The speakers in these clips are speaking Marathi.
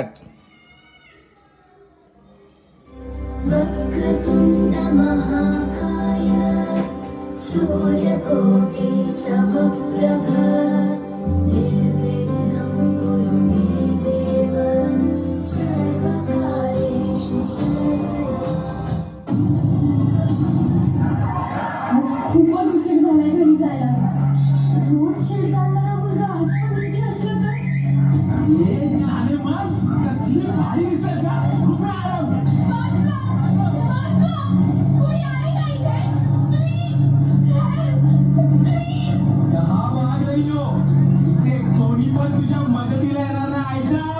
Look at the Mahakaya, Surya Koti Sahab. ठेव ते कोणी पण तुझ्या मदतीला येणार नाही ऐका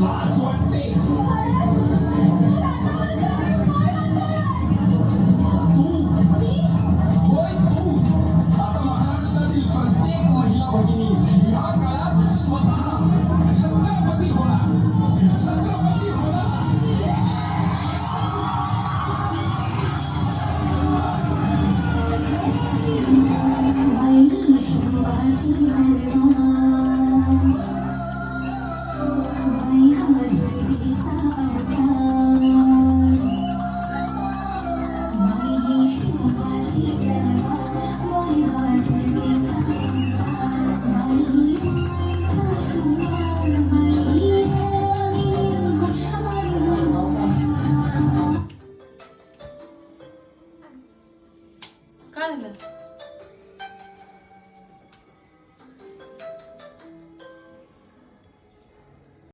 拿砖定住